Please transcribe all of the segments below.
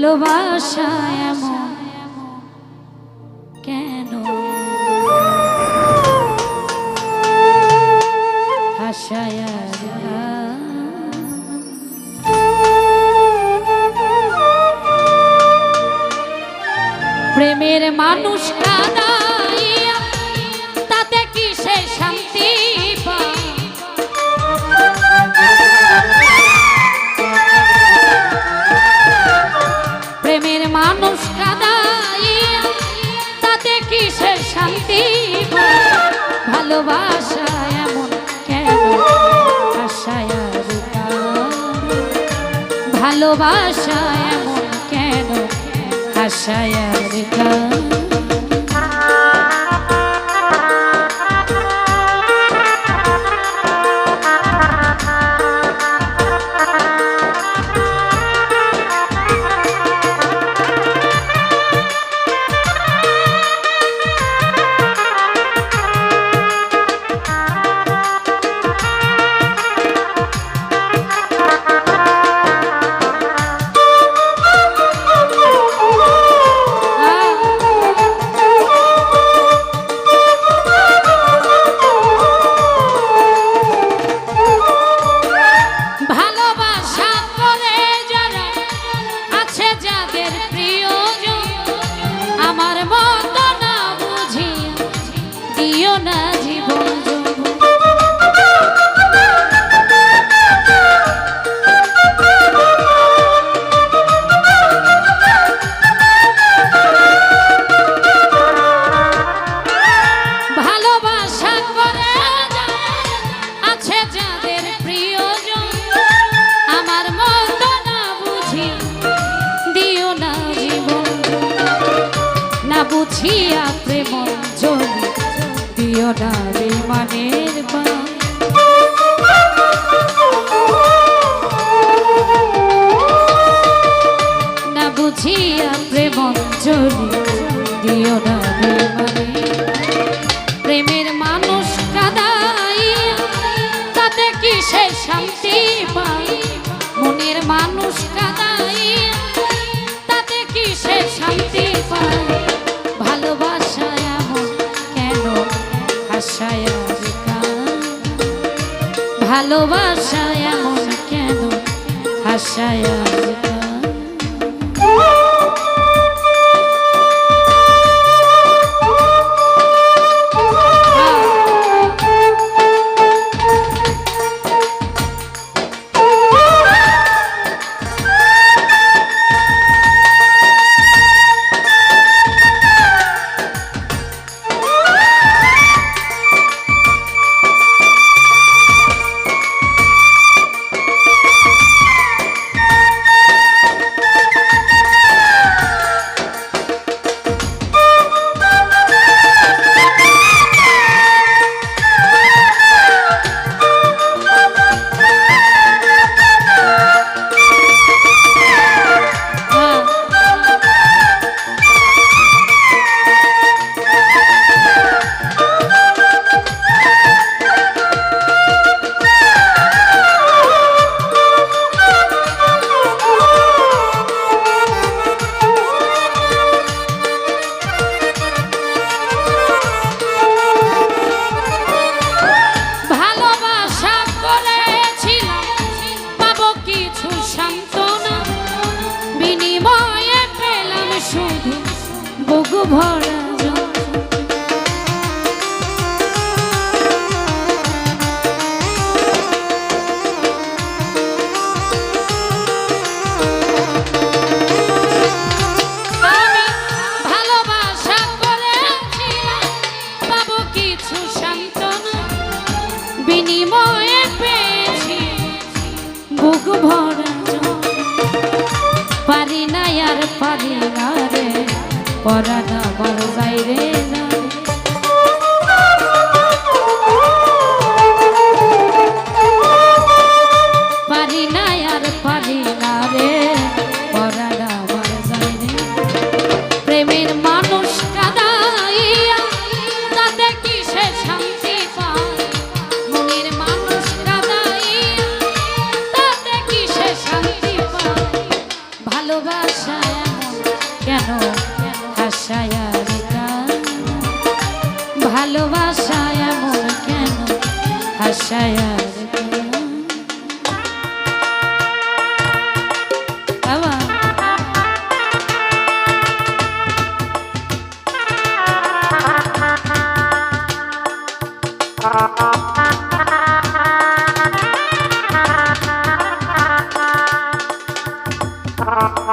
ভালোবাসা এমন কেন? হাসায় প্রেমের মানুষটা নাই ভালোবাসা এমন কেন? আশায় আর বুঝিয়া প্রেম জলি দিও না রে মানের বা না বুঝিয়া প্রেম জলি দিও না প্রেমের মানুষ কাদাই তাতে কি সে শান্তি পায়? আশায় এমন কেন আশায় শোভার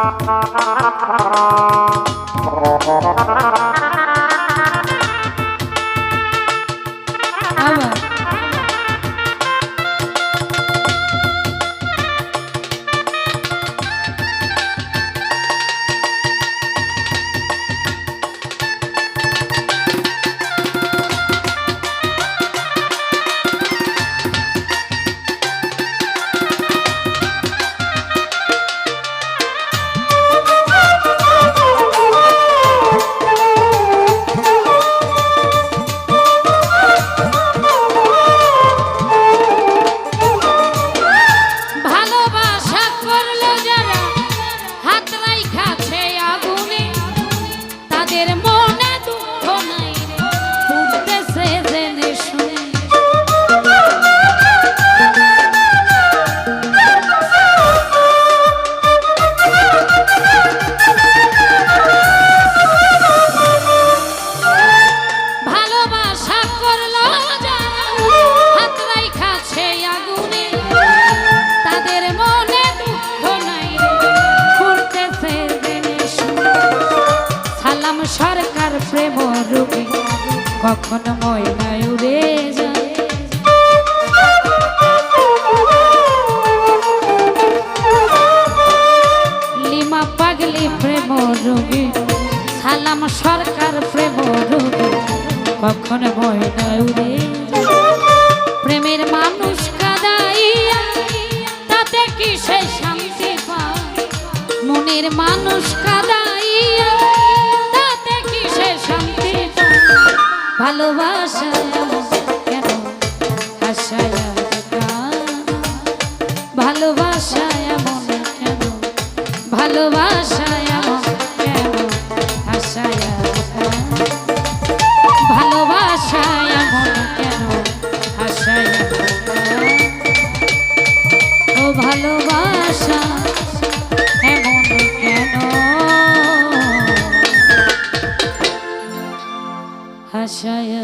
বাবা সরকার প্রেম রোগী কখন উড়ে প্রেমের মানুষ কাদাইয়া, তাতে কি সে শান্তি পায়? মনের মানুষ কাদাইয়া, তাতে কি সে শান্তি ভালোবাসা কেন কান? ভালোবাসা এমন কেন? ভালোবাসা Yeah.